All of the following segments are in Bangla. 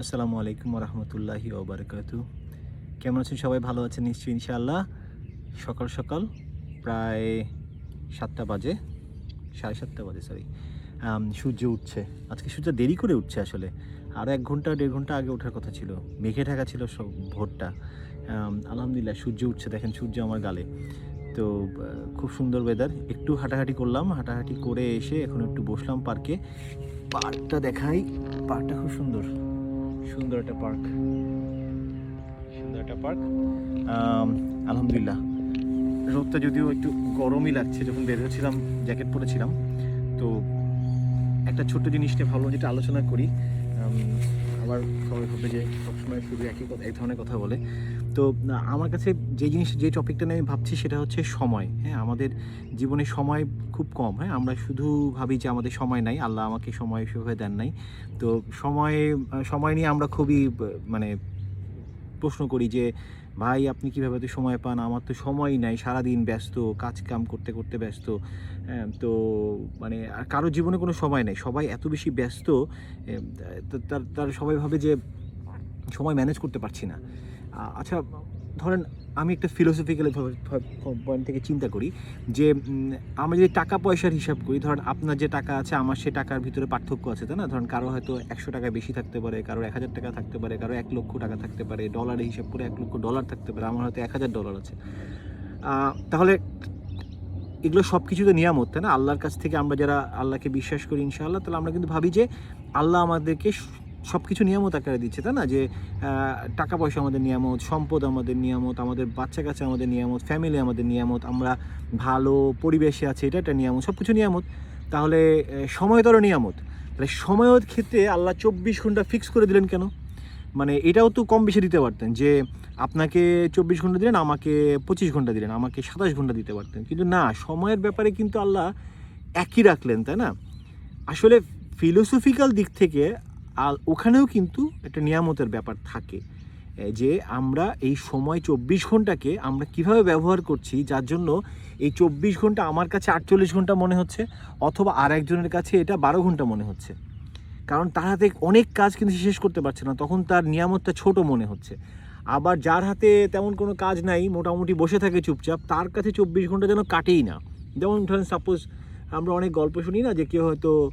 আসসালামু আলাইকুম রহমতুল্লাহি ওবরাকাতু কেমন আছেন সবাই? ভালো আছেন নিশ্চয়ই, ইনশাআল্লাহ। সকাল সকাল প্রায় সাতটা বাজে, সাড়ে সাতটা বাজে সরি সূর্য উঠছে। আজকে সূর্য দেরি করে উঠছে আসলে। আর এক ঘণ্টা, দেড় ঘণ্টা আগে ওঠার কথা ছিল। মেঘে ঢাকা ছিল সব ভোরটা। আলহামদুলিল্লাহ সূর্য উঠছে, দেখেন সূর্য আমার গালে। তো খুব সুন্দর ওয়েদার একটু হাঁটাহাঁটি করলাম। হাঁটাহাঁটি করে এসে এখন একটু বসলাম পার্কে পার্কটা দেখাই পার্কটা খুব সুন্দর। সুন্দর একটা পার্ক সুন্দর একটা পার্ক আলহামদুলিল্লাহ। রোদটা যদিও একটু গরমই লাগছে, যখন বের হচ্ছিলাম জ্যাকেট পরেছিলাম। তো একটা ছোট্ট জিনিস নিয়ে ভাবলাম যেটা আলোচনা করি। আবার সবাই ভাববে যে সবসময় শুধু একই কথা এক ধরনের কথা বলে। তো আমার কাছে যে জিনিস যে টপিকটা নিয়ে আমি ভাবছি সেটা হচ্ছে সময়। হ্যাঁ আমাদের জীবনে সময় খুব কম। হ্যাঁ আমরা শুধু ভাবি যে আমাদের সময় নাই আল্লাহ আমাকে সময় সেভাবে দেন নাই। তো সময় সময় নিয়ে আমরা খুবই মানে প্রশ্ন করি যে ভাই আপনি কীভাবে তো সময় পান? আমার তো সময়ই নাই সারাদিন ব্যস্ত কাজ কাম করতে করতে ব্যস্ত। হ্যাঁ, তো মানে আর কারোর জীবনে কোনো সময় নেই। সবাই এত বেশি ব্যস্ত তার তার সবাই ভাবে যে সময় ম্যানেজ করতে পারছি না। আচ্ছা ধরেন আমি একটা ফিলোসফিক্যাল পয়েন্ট থেকে চিন্তা করি যে আমরা যদি টাকা পয়সার হিসাব করি, ধরেন আপনার যে টাকা আছে, আমার সে টাকার ভিতরে পার্থক্য আছে, তাই না? ধরেন কারও হয়তো একশো টাকা বেশি থাকতে পারে, কারও এক হাজার টাকা থাকতে পারে, কারও এক লক্ষ টাকা থাকতে পারে ডলারে হিসাব করে এক লক্ষ ডলার থাকতে পারে, আমার হয়তো এক হাজার ডলার আছে। তাহলে এগুলো সব কিছু তো নিয়ামত, তাই না? আল্লাহর কাছ থেকে আমরা যারা আল্লাহকে বিশ্বাস করি ইনশাআল্লাহ, তাহলে আমরা কিন্তু ভাবি যে আল্লাহ আমাদেরকে সব কিছু নিয়ামত আকারে দিচ্ছে, তাই না? যে টাকা পয়সা আমাদের নিয়ামত, সম্পদ আমাদের নিয়ামত, আমাদের বাচ্চা কাছে আমাদের নিয়ামত ফ্যামিলি আমাদের নিয়ামত, আমরা ভালো পরিবেশে আছে, এটা একটা নিয়ামত সব কিছু নিয়ামত। তাহলে সময় তো আরও নিয়ামত। তাহলে সময়ের ক্ষেত্রে আল্লাহ চব্বিশ ঘণ্টা ফিক্স করে দিলেন কেন? মানে এটাও তো কম বেশি দিতে পারতেন যে, আপনাকে চব্বিশ ঘণ্টা দিলেন, আমাকে পঁচিশ ঘণ্টা দিলেন, আমাকে সাতাশ ঘণ্টা দিতে পারতেন। কিন্তু না, সময়ের ব্যাপারে কিন্তু আল্লাহ একই রাখলেন, তাই না? আসলে ফিলোসফিক্যাল দিক থেকে আর ওখানেও কিন্তু একটা নিয়ামতের ব্যাপার থাকে যে আমরা এই সময় চব্বিশ ঘন্টাকে আমরা কীভাবে ব্যবহার করছি, যার জন্য এই চব্বিশ ঘণ্টা আমার কাছে আটচল্লিশ ঘণ্টা মনে হচ্ছে, অথবা আর একজনের কাছে এটা বারো ঘণ্টা মনে হচ্ছে। কারণ তার হাতে অনেক কাজ কিন্তু শেষ করতে পারছে না, তখন তার নিয়ামতটা ছোট মনে হচ্ছে। আবার যার হাতে তেমন কোনো কাজ নাই, মোটামুটি বসে থাকে চুপচাপ, তার কাছে চব্বিশ ঘণ্টা যেন কাটেই না। যেমন ধরেন সাপোজ আমরা অনেক গল্প শুনি না যে কেউ হয়তো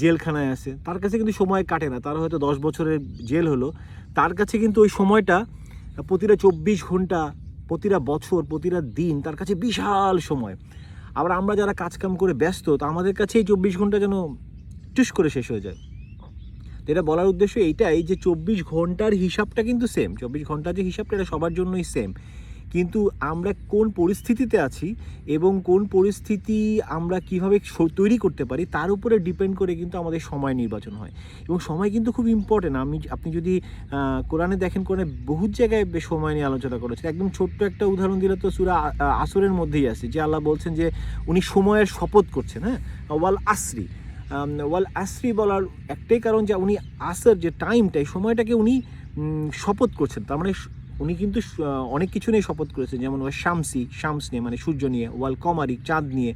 জেলখানায় আছে। তার কাছে কিন্তু সময় কাটে না। তার হয়তো দশ বছরের জেল হলো। তার কাছে কিন্তু ওই সময়টা প্রতিটা চব্বিশ ঘণ্টা, প্রতিটা বছর, প্রতিটা দিন তার কাছে বিশাল সময়। আবার আমরা যারা কাজকাম করে ব্যস্ত, তা আমাদের কাছে এই চব্বিশ ঘণ্টা যেন টুস করে শেষ হয়ে যায়। তো এটা বলার উদ্দেশ্য এইটাই যে চব্বিশ ঘণ্টার হিসাবটা কিন্তু সেম চব্বিশ ঘণ্টার যে হিসাবটা, এটা সবার জন্যই সেম কিন্তু আমরা কোন পরিস্থিতিতে আছি এবং কোন পরিস্থিতি আমরা কীভাবে তৈরি করতে পারি, তার উপরে ডিপেন্ড করে কিন্তু আমাদের সময় নির্বাচন হয়। এবং সময় কিন্তু খুব ইম্পর্টেন্ট আমি আপনি যদি কোরআনে দেখেন, কোরআনে বহু জায়গায় সময় নিয়ে আলোচনা করেছে একদম ছোট্ট একটা উদাহরণ দিলে তো সুরা আসরের মধ্যেই আছে যে আল্লাহ বলছেন যে উনি সময়ের শপথ করছেন হ্যাঁ? ওয়াল আসরি ওয়াল আসরি বলার একটাই কারণ যে উনি আসর যে টাইমটা এই সময়টাকে উনি শপথ করছেন। তার মানে উনি কিন্তু অনেক কিছু নিয়ে শপথ করেছেন, যেমন শামসি, শামস নিয়ে মানে সূর্য নিয়ে ওয়াল কমারি চাঁদ নিয়ে।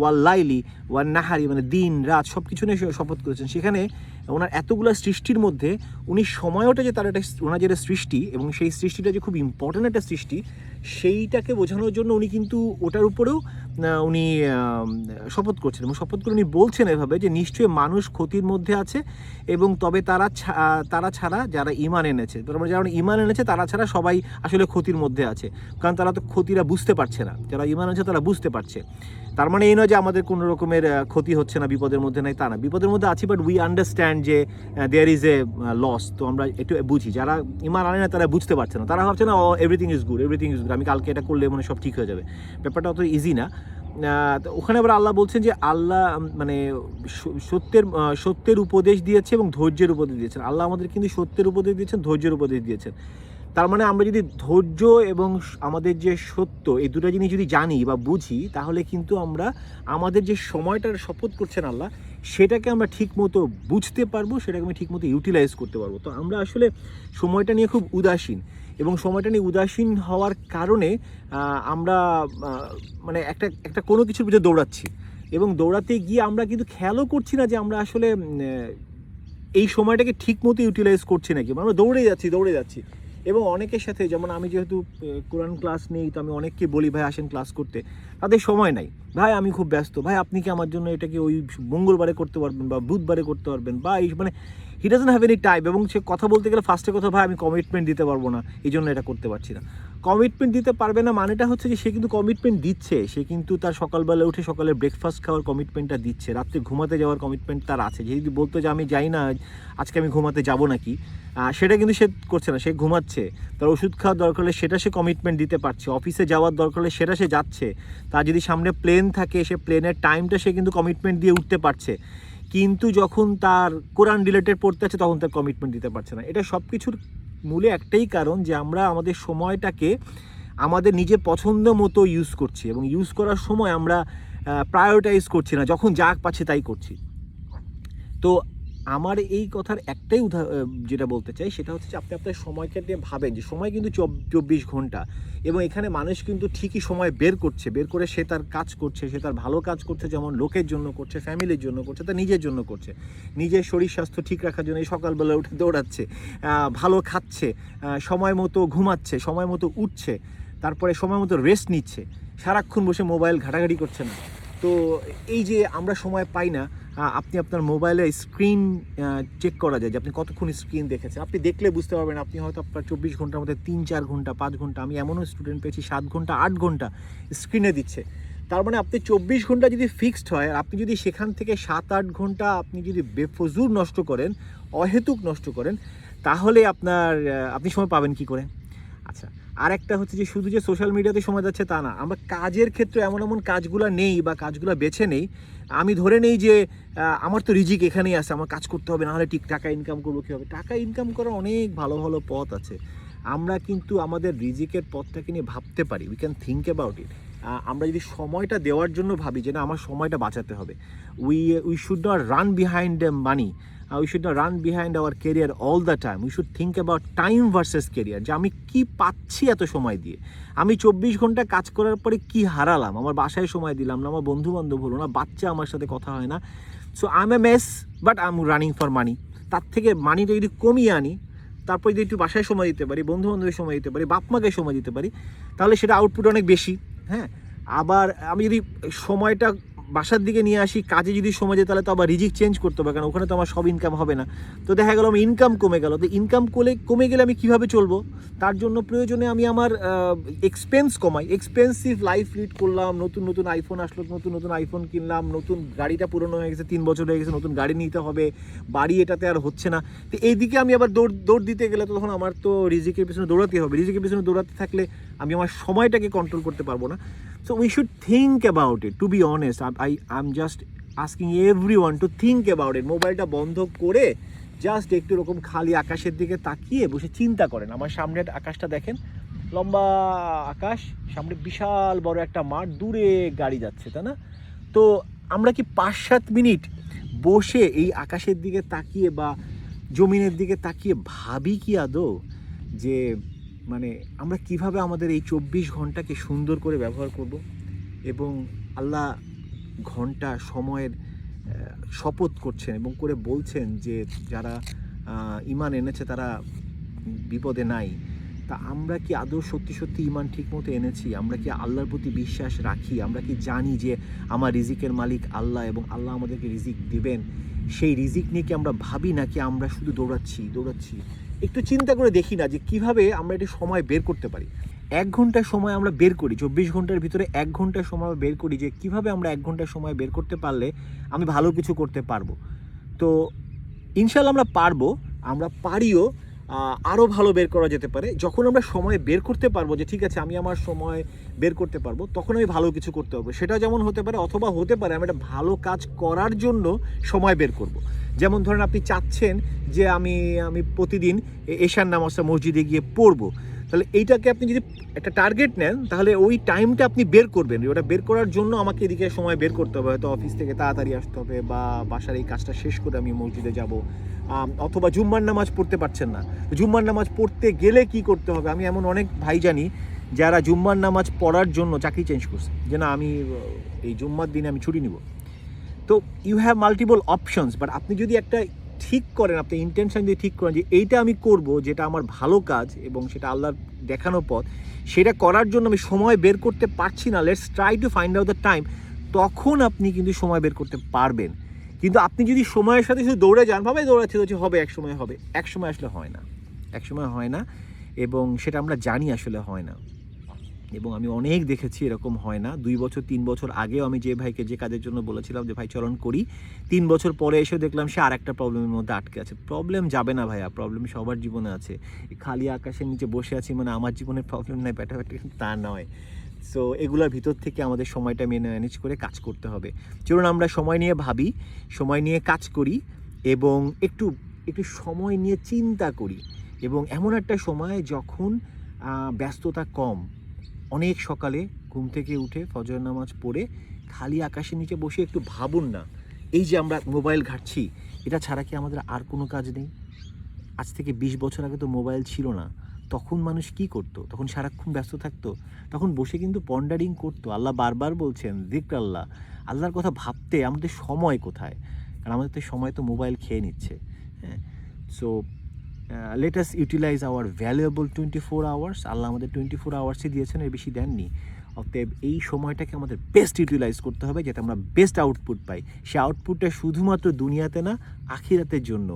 ওয়াল লাইলি, ওয়াল নাহারি মানে দিন, রাত সব কিছু নিয়ে শপথ করেছেন। সেখানে ওনার এতগুলো সৃষ্টির মধ্যে উনি সময়টা যে তার একটা ওনার যেটা সৃষ্টি এবং সেই সৃষ্টিটা যে খুব ইম্পর্ট্যান্ট একটা সৃষ্টি, সেইটাকে বোঝানোর জন্য উনি কিন্তু ওটার উপরেও উনি শপথ করছেন এবং শপথ করে উনি বলছেন এভাবে যে নিশ্চয়ই মানুষ ক্ষতির মধ্যে আছে এবং তবে তারা তারা ছাড়া যারা ইমান এনেছে তার মানে যারা ইমান এনেছে তারা ছাড়া সবাই আসলে ক্ষতির মধ্যে আছে। কারণ তারা তো ক্ষতিরা বুঝতে পারছে না। যারা ইমান আছে তারা বুঝতে পারছে। তার মানে এই নয় যে আমাদের কোনো রকমের ক্ষতি হচ্ছে না, বিপদের মধ্যে নাই, তা না। বিপদের মধ্যে আছি বাট উই আন্ডারস্ট্যান্ড যে দেয়ার ইজ এ লস তো আমরা একটু বুঝি, যারা ইমান আনে না, তারা বুঝতে পারছে না। তারা ভাবছে না everything is good everything is good আমি কালকে এটা করলে মানে সব ঠিক হয়ে যাবে। ব্যাপারটা অত ইজি না। তো ওখানে আবার আল্লাহ বলছেন যে, আল্লাহ মানে সত্যের সত্যের উপদেশ দিয়েছে এবং ধৈর্যের উপদেশ দিয়েছেন। আল্লাহ আমাদের কিন্তু সত্যের উপদেশ দিয়েছেন, ধৈর্যের উপদেশ দিয়েছেন। তার মানে আমরা যদি ধৈর্য এবং আমাদের যে সত্য, এই দুটো জিনিস যদি জানি বা বুঝি, তাহলে কিন্তু আমরা আমাদের যে সময়টার শপথ করছেন আল্লাহ, সেটাকে আমরা ঠিক মতো বুঝতে পারব, সেটাকে আমি ঠিক মতো ইউটিলাইজ করতে পারব। তো আমরা আসলে সময়টা নিয়ে খুব উদাসীন এবং সময়টা নিয়ে উদাসীন হওয়ার কারণে আমরা মানে একটা একটা কোনো কিছুর পিছনে দৌড়াচ্ছি এবং দৌড়াতে গিয়ে আমরা কিন্তু খেয়ালও করছি না যে আমরা আসলে এই সময়টাকে ঠিক মতো ইউটিলাইজ করছি নাকি। আমরা দৌড়ে যাচ্ছি দৌড়ে যাচ্ছি। এবং অনেকের সাথে, যেমন আমি যেহেতু কোরআন ক্লাস নেই, তো আমি অনেককে বলি, ভাই, আসেন ক্লাস করতে। তাদের সময় নাই। ভাই, আমি খুব ব্যস্ত। ভাই, আপনি কি আমার জন্য এটাকে ওই মঙ্গলবারে করতে পারবেন বা বুধবারে করতে পারবেন? বা এই মানে he doesn't have any time এবং সে কথা বলতে গেলে ফার্স্টে কথা, ভাই, আমি কমিটমেন্ট দিতে পারব না। এই জন্য এটা করতে পারছি না। কমিটমেন্ট দিতে পারবে না মানেটা হচ্ছে যে সে কিন্তু কমিটমেন্ট দিচ্ছে। সে কিন্তু তার সকালবেলা উঠে সকালে ব্রেকফাস্ট খাওয়ার কমিটমেন্টটা দিচ্ছে। রাত্রে ঘুমাতে যাওয়ার কমিটমেন্ট তার আছে। যদি বলতো যে আমি যাই না, আজকে আমি ঘুমাতে যাব নাকি? সেটা কিন্তু সে করছে না, সে ঘুমাচ্ছে। তার ওষুধ খাওয়ার দরকার হলে সেটা সে কমিটমেন্ট দিতে পারছে। অফিসে যাওয়ার দরকার হলে সেটা সে যাচ্ছে। তার যদি সামনে প্লেন থাকে, সে প্লেনের টাইমটা সে কিন্তু কমিটমেন্ট দিয়ে উঠতে পারছে। কিন্তু যখন তার কোরআন রিলেটেড পড়তে আছে, তখন তার কমিটমেন্ট দিতে পারছে না। এটা সব কিছুর মূলে একটাই কারণ যে আমরা আমাদের সময়টাকে আমাদের নিজের পছন্দ মতো ইউজ করছি এবং ইউজ করার সময় আমরা প্রায়োরিটাইজ করছি না। যখন যা পাচ্ছে তাই করছি। তো আমার এই কথার একটাই উদাহ যেটা বলতে চাই সেটা হচ্ছে যে আপনি আপনার সময়কে নিয়ে ভাবেন যে সময় কিন্তু চব- চব্বিশ ঘণ্টা এবং এখানে মানুষ কিন্তু ঠিকই সময় বের করছে, বের করে সে তার কাজ করছে, সে তার ভালো কাজ করছে, যেমন লোকের জন্য করছে, ফ্যামিলির জন্য করছে তার নিজের জন্য করছে। নিজের শরীর স্বাস্থ্য ঠিক রাখার জন্য সকালবেলা উঠে দৌড়াচ্ছে ভালো খাচ্ছে সময় মতো ঘুমাচ্ছে, সময় মতো উঠছে, তারপরে সময় মতো রেস্ট নিচ্ছে, সারাক্ষণ বসে মোবাইল ঘাটাঘাটি করছে না। তো এই যে আমরা সময় পাই না আপনি আপনার মোবাইলে স্ক্রিন চেক করা যায় যে আপনি কতক্ষণ স্ক্রিন দেখেছেন। আপনি দেখলে বুঝতে পারবেন আপনি হয়তো আপনার চব্বিশ ঘণ্টার মধ্যে তিন, চার ঘণ্টা, পাঁচ ঘণ্টা, আমি এমনও স্টুডেন্ট পেয়েছি, সাত ঘণ্টা, আট ঘণ্টা স্ক্রিনে দিচ্ছে। তার মানে আপনি চব্বিশ ঘণ্টা যদি ফিক্সড হয় আর আপনি যদি সেখান থেকে সাত, আট ঘণ্টা আপনি যদি বেফজুর নষ্ট করেন, অহেতুক নষ্ট করেন, তাহলে আপনার আপনি সময় পাবেন কি করে? আচ্ছা আর একটা হচ্ছে যে শুধু যে সোশ্যাল মিডিয়াতে সময় যাচ্ছে তা না, আমরা কাজের ক্ষেত্রে এমন এমন কাজগুলো নেই বা কাজগুলো বেছে নেই। আমি ধরে নেই যে আমার তো রিজিক এখানেই আছে, আমার কাজ করতে হবে, নাহলে ঠিক টাকা ইনকাম করব কী হবে টাকা ইনকাম করার অনেক ভালো ভালো পথ আছে। আমরা কিন্তু আমাদের রিজিকের পথটাকে নিয়ে ভাবতে পারি we can think about it আমরা যদি সময়টা দেওয়ার জন্য ভাবি যে না, আমার সময়টা বাঁচাতে হবে we we should not run behind money we should not run behind our career all the time we should think about time versus career যে আমি কি পাচ্ছি এত সময় দিয়ে? আমি চব্বিশ ঘণ্টা কাজ করার পরে কি হারালাম? আমার বাসায় সময় দিলাম না, আমার বন্ধু বান্ধব হলো না, বাচ্চা আমার সাথে কথা হয় না। So I am a mess but I am running for money তার থেকে মানিটা যদি কমিয়ে আনি, তারপর যদি একটু বাসায় সময় দিতে পারি বন্ধু বান্ধবের সময় দিতে পারি বাপ মাকে সময় দিতে পারি, তাহলে সেটা আউটপুট অনেক বেশি হ্যাঁ? আবার আমি যদি সময়টা বাসার দিকে নিয়ে আসি, কাজে যদি সময় যায় তাহলে তো আবার রিজিক চেঞ্জ করতে হবে, কারণ ওখানে তো আমার সব ইনকাম হবে না। তো দেখা গেল আমার ইনকাম কমে গেল, তো ইনকাম কলে, কমে গেলে আমি কীভাবে চলবো? তার জন্য প্রয়োজনে আমি আমার এক্সপেন্স কমাই। এক্সপেন্সিভ লাইফ লিড করলাম, নতুন নতুন আইফোন আসলো, নতুন নতুন আইফোন কিনলাম, নতুন গাড়িটা পুরনো হয়ে গেছে, তিন বছর হয়ে গেছে, নতুন গাড়ি নিতে হবে, বাড়ি এটাতে আর হচ্ছে না। তো এইদিকে আমি আবার দৌড় দৌড় দিতে গেলে তো তখন আমার তো রিজিকের পিছনে দৌড়াতে হবে। রিজিকের পিছনে দৌড়াতে থাকলে আমি আমার সময়টাকে কন্ট্রোল করতে পারব না। So we should think about it to be honest I I am just asking every one to think about it মোবাইলটা বন্ধ করে জাস্ট একটু এরকম খালি আকাশের দিকে তাকিয়ে বসে চিন্তা করেন। আমার সামনে আকাশটা দেখেন, লম্বা আকাশ, সামনে বিশাল বড় একটা মাঠ, দূরে গাড়ি যাচ্ছে, তাই না? তো আমরা কি পাঁচ সাত মিনিট বসে এই আকাশের দিকে তাকিয়ে বা জমিনের দিকে তাকিয়ে ভাবি কি আদৌ? যে মানে আমরা কীভাবে আমাদের এই চব্বিশ ঘন্টাকে সুন্দর করে ব্যবহার করব এবং আল্লাহ ঘণ্টা সময়ের শপথ করছেন এবং করে বলছেন যে যারা ইমান এনেছে তারা বিপদে নাই। তা আমরা কি আদৌ সত্যি সত্যি ইমান ঠিকমতো এনেছি? আমরা কি আল্লাহর প্রতি বিশ্বাস রাখি? আমরা কি জানি যে আমার রিজিকের মালিক আল্লাহ এবং আল্লাহ আমাদেরকে রিজিক দিবেন? সেই রিজিক নিয়ে কি আমরা ভাবি নাকি আমরা শুধু দৌড়াচ্ছি দৌড়াচ্ছি? একটু চিন্তা করে দেখি না যে কীভাবে আমরা এটি সময় বের করতে পারি। এক ঘণ্টার সময় আমরা বের করি, চব্বিশ ঘণ্টার ভিতরে এক ঘণ্টার সময় বের করি যে কীভাবে আমরা এক ঘণ্টার সময় বের করতে পারলে আমি ভালো কিছু করতে পারব। তো ইনশাল্লাহ আমরা পারব, আমরা পারিও আরও ভালো বের করা যেতে পারে। যখন আমরা সময় বের করতে পারব যে, ঠিক আছে, আমি আমার সময় বের করতে পারব, তখন আমি ভালো কিছু করতে পারব। সেটা যেমন হতে পারে, অথবা হতে পারে, আমি একটা ভালো কাজ করার জন্য সময় বের করব। যেমন ধরেন, আপনি চাচ্ছেন যে, আমি আমি প্রতিদিন এশার নামাজটা মসজিদে গিয়ে পড়ব। তাহলে এইটাকে আপনি যদি একটা টার্গেট নেন, তাহলে ওই টাইমটা আপনি বের করবেন। ওটা বের করার জন্য আমাকে এদিকে সময় বের করতে হবে। হয়তো অফিস থেকে তাড়াতাড়ি আসতে হবে বা বাসার এই কাজটা শেষ করে আমি মসজিদে যাব। অথবা জুম্মার নামাজ পড়তে পারছেন না। জুম্মার নামাজ পড়তে গেলে কি করতে হবে? আমি এমন অনেক ভাই জানি যারা জুম্মার নামাজ পড়ার জন্য চাকরি চেঞ্জ করছে। যে না, আমি, এই জুম্মার দিনে আমি ছুটি নিব। তো you have multiple options but আপনি যদি একটা ঠিক করেন, আপনি ইন্টেনশন দিয়ে ঠিক করেন যে এইটা আমি করব, যেটা আমার ভালো কাজ এবং সেটা আল্লাহর দেখানো পথ, সেটা করার জন্য আমি সময় বের করতে পারছি না। Let's try to find out the time তখন আপনি কিন্তু সময় বের করতে পারবেন। কিন্তু আপনি যদি সময়ের সাথে শুধু দৌড়ে যান, ভাবে দৌড়াচ্ছে দৌড়াচ্ছে, হবে, এক সময় হবে। এক সময় আসলে হয় না। এক সময় হয় না এবং সেটা আমরা জানি আসলে হয় না। এবং আমি অনেক দেখেছি এরকম হয় না। দুই বছর, তিন বছর আগেও আমি যে ভাইকে যে কাজের জন্য বলেছিলাম যে, ভাই, চলন করি। তিন বছর পরে এসে দেখলাম সে আর একটা প্রবলেমের মধ্যে আটকে আছে। প্রবলেম যাবে না ভাইয়া প্রবলেম সবার জীবনে আছে। খালি আকাশের নিচে বসে আছি মানে আমার জীবনে প্রবলেম নাই ব্যাটা ব্যাটা তা নয়। সো এগুলোর ভিতর থেকে আমাদের সময়টা মেনে ম্যানেজ করে কাজ করতে হবে। চলুন আমরা সময় নিয়ে ভাবি, সময় নিয়ে কাজ করি এবং একটু একটু সময় নিয়ে চিন্তা করি। এবং এমন একটা সময় যখন ব্যস্ততা কম অনেক সকালে ঘুম থেকে উঠে ফজর নামাজ পড়ে খালি আকাশের নিচে বসে একটু ভাবুন না। এই যে আমরা মোবাইল ঘাটছি, এটা ছাড়া কি আমাদের আর কোনো কাজ নেই? আজ থেকে বিশ বছর আগে তো মোবাইল ছিল না। তখন মানুষ কি করতো? তখন সারাক্ষণ ব্যস্ত থাকতো। তখন বসে কিন্তু পন্ডারিং করতো। আল্লাহ বারবার বলছেন দিক আল্লাহ আল্লাহর কথা ভাবতে আমাদের সময় কোথায়? কারণ আমাদের তো সময় তো মোবাইল খেয়ে নিচ্ছে। হ্যাঁ so let us utilize our valuable twenty four hours আল্লাহ আমাদের টোয়েন্টি ফোর আওয়ার্সই দিয়েছেন, এর বেশি দেননি। অতএব এই সময়টাকে আমাদের বেস্ট ইউটিলাইজ করতে হবে, যাতে আমরা বেস্ট আউটপুট পাই। সে আউটপুটটা শুধুমাত্র দুনিয়াতে না, আখিরাতের জন্য।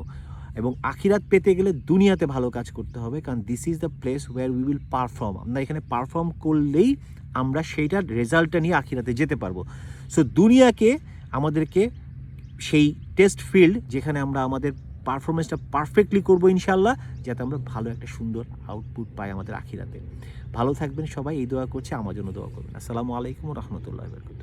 এবং আখিরাত পেতে গেলে দুনিয়াতে ভালো কাজ করতে হবে, কারণ this is the place where we will perform আমরা এখানে পারফর্ম করলেই আমরা সেইটার রেজাল্টটা নিয়ে আখিরাতে যেতে পারব। সো দুনিয়াকে আমাদেরকে সেই টেস্ট ফিল্ড যেখানে আমরা আমাদের পারফরমেন্সটা পারফেক্টলি করব ইনশাল্লাহ যাতে আমরা ভালো একটা সুন্দর আউটপুট পাই আমাদের আখিরাতে। ভালো থাকবেন সবাই, এই দোয়া করছে, আমার জন্য দোয়া করবেন। আসসালামু আলাইকুম রহমতুল্লাহ বরকত